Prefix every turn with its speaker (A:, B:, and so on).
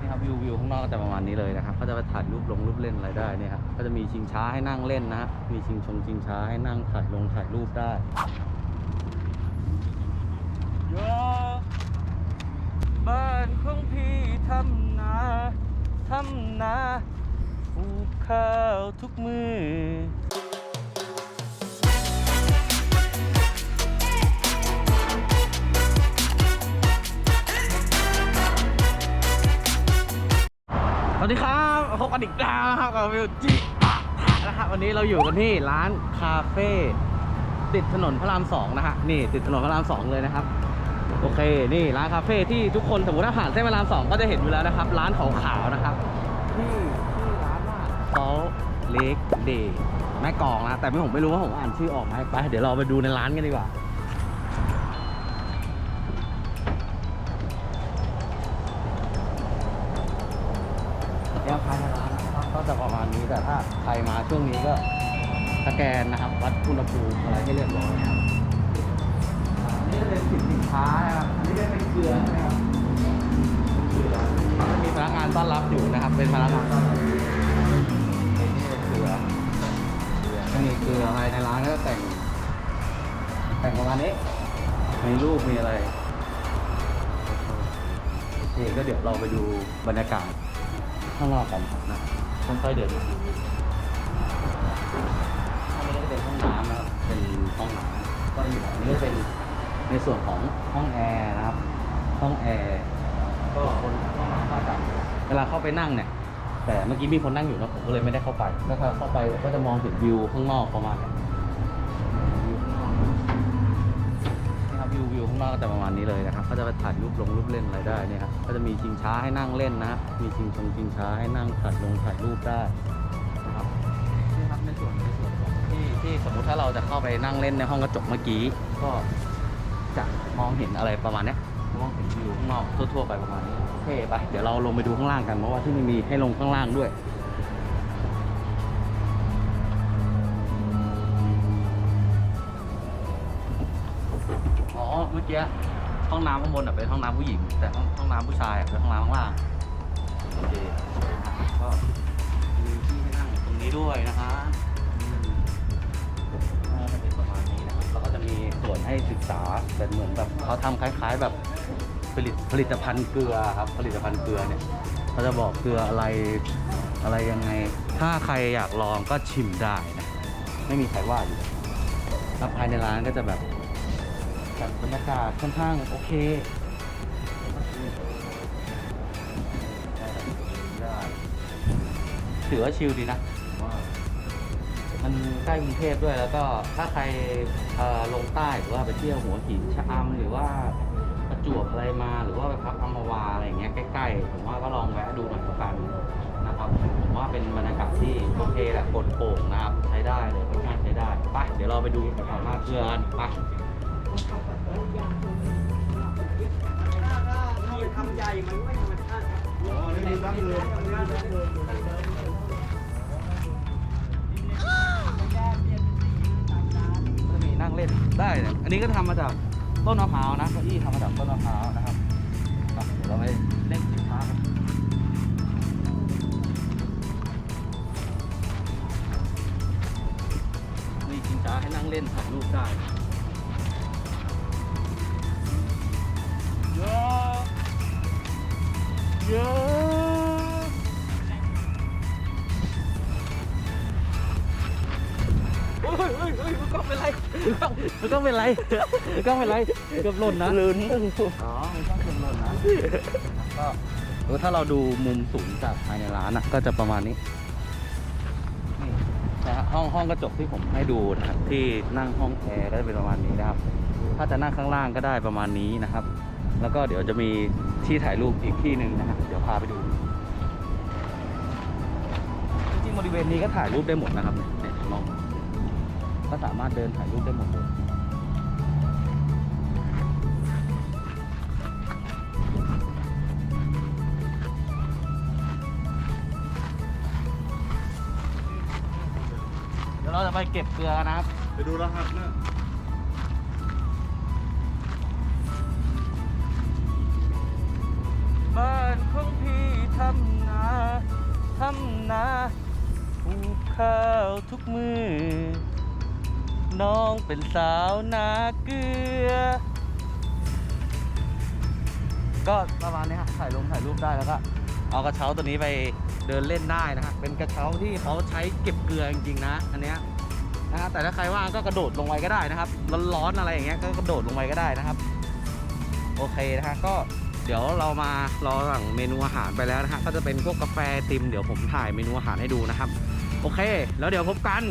A: นี่ครับวิววิวข้างนอกก็จะประมาณนี้เลยนะครับก็จะไปถ่ายรูปลงรูปเล่นอะไรได้เนี่ยครับก็จะมีชิงช้าให้นั่งเล่นนะฮะมีชิงชงชิงช้าให้นั่งถ่ายลงถ่ายรูปได้โยบ้านของพี่ทำนาทำนาปลูกข้าวทุกมือ วัสดีครับพบกันอีกแล้วนะครับกับวิวจิปะนะครับวันนี้เราอยู่กันที่ร้านคาเฟ่ติดถนนพระรามสองนะฮะนี่ติดถนนพระรามสองเลยนะครับ โอเคนี่ร้านคาเฟ่ที่ทุกคนสมมติถ้าผ่านเส้นพระรามสองก็จะเห็นอยู่แล้วนะครับ ร้านขาวๆนะครับที่ชื่อร้านว่าซอลเล็กเดย์แม่กลองนะแต่ไม่ผมไม่รู้ว่าผมอ่านชื่อออกไหมไปเดี๋ยวเราไปดูในร้านกันดีกว่า แนวภายในร้านนะครับก็จะประมาณนี้แต่ถ้าใครมาช่วงนี้ก็สแกนนะครับ วัดอุณหภูมิอะไรให้เรียบร้อยนะครับอันนี่จะเป็นสินสินค้านะครับอันนี้จะเป็นเกลือนะครับเกลือมีพนักงานต้อนรับอยู่นะครับ เป็นพนักงานต้อนรับนี่เป็นเกลือเกลือนี่เกลือภายในร้านก็แต่ง แต่งประมาณนี้มีรูปมีอะไรนี่ก็เดี๋ยวเราไปดูบรรยากาศ ข้างนอกกันนะค่อยๆเดินมาอันนี้ก็จะเป็นห้องน้ำนะครับ เป็นห้องน้ำก็อยู่อันนี้ก็เป็นในส่วนของห้องแอร์นะครับ ห้องแอร์ก็คนห้องน้ำก็จะเวลาเข้าไปนั่งเนี่ย แต่เมื่อกี้มีคนนั่งอยู่นะผมก็เลยไม่ได้เข้าไปถ้าเข้าไปก็จะมองเห็นวิวข้างนอกประมาณเนี้ ครับวิววิวข้ากก็จะประมาณนี้เลยนะครับก็จะไปถ่ายรูปลงรูปเล่นอะไรได้เนี่ยครับก็จะมีชิงช้าให้นั่งเล่นนะฮะมีชิงชงชิงช้าให้นั่งถ่ายลงถ่ายรูปได้นะครับนี่ครับในส่วนในส่วนของที่ที่สมมุติถ้าเราจะเข้าไปนั่งเล่นในห้องกระจกเมื่อกี้ ก็จะมองเห็นอะไรประมาณนี้มองเห็นวิวข้างนอกทั่วๆไปประมาณนี้โอเคไปเดี๋ยวเราลงไปดูข้างล่างกันเพราะว่าที่นี่มีให้ลงข้างล่างด้วย เมื่อกี้ห้องน้ำข้างบนอะเป็นห้องน้ำผู้หญิง แต่ห้องห้องน้ำผู้ชายอะเป็นห้องน้ำข้างล่างโอเคก็มีที่ให้นั่งตรงนี้ด้วยนะฮะอืมน่าจะเป็นประมาณนี้นะครับแล้วก็จะมีส่วนให้ศึกษาเป็นเหมือนแบบเขาทำคล้าย ๆแบบผลิตผลิตภัณฑ์เกลือครับผลิตภัณฑ์เกลือเนี่ยเขาจะบอกเกลืออะไรอะไรยังไง ถ้าใครอยากลองก็ชิมได้นะไม่มีใครว่าอยู่แล้วภายในร้านก็จะแบบ แบบบรรยากาศค่อนข้างโอเคถือว่าชิลดีนะ มันใกล้กรุงเทพด้วยแล้วก็ถ้าใครลงใต้หรือว่าไปเที่ยวหัวหินชะอำหรือว่าประจวบอะไรมาหรือว่าไปพักอัมพวาอะไรอย่างเงี้ยใกล้ๆ ผมว่าก็ลองแวะดูหน่อยละกันนะครับผมว่าเป็นบรรยากาศที่โอเคแหละโปร่งโปร่งนะครับ ใช้ได้เลยค่อนข้างใช้ได้ไปเดี๋ยวเราไปดูสถานมาเพื่อนไป
B: ทำใหญ่มันไม่ธรรมชาติอ๋อนี่ดั้งเดิมดั้งเดิม
A: ก็จะมีนั่งเล่นได้เนี่ยอันนี้ก็ทำมาจากต้นมะพร้าวนะเก้าอี้ทำมาจากต้นมะพร้าวนะครับ เยอะโอ้ยเฮ้ยเฮ้ยมันก็เป็นไรมันก็เป็นไรมันก็เป็นไรเกือบหล่นนะลืนอ๋อมันก็เกือบหล่นนะก็เออถ้าเราดูมุมสูงจากภายในร้านนะก็จะประมาณนี้นี่นะฮะห้องห้องกระจกที่ผมให้ดูนะครับที่นั่งห้องแอร์ก็จะเป็นประมาณนี้นะครับ ถ้าจะนั่งข้างล่างก็ได้ประมาณนี้นะครับ แล้วก็เดี๋ยวจะมีที่ถ่ายรูปอีกที่หนึ่งนะครับเดี๋ยวพาไปดู จริงๆบริเวณนี้ก็ถ่ายรูปได้หมดนะครับเนี่ยลองก็สามารถเดินถ่ายรูปได้หมดเลยเดี๋ยวเราจะไปเก็บเกลือนะครับ
B: ไปดูรหัสนะา
A: นของพี่ทำนาทำนาปลูกข้าวทุกมือ น้องเป็นสาวนาเกลือ ก็ประมาณนี้ฮะถ่ายลงถ่ายรูปได้แล้วก็เอากระเช้าตัวนี้ไปเดินเล่นได้นะฮะเป็นกระเช้าที่เขาใช้เก็บเกลือจริงๆนะอันเนี้ยนะฮะแต่ถ้าใครว่างก็กระโดดลงไปก็ได้นะครับร้อนๆอะไรอย่างเงี้ยก็กระโดดลงไปก็ได้นะครับ โอเคนะฮะก็ เดี๋ยวเรามารอสั่งเมนูอาหารไปแล้วนะฮะก็จะเป็นพวกกาแฟติมเดี๋ยวผมถ่ายเมนูอาหารให้ดูนะครับ โอเค แล้วเดี๋ยวพบกัน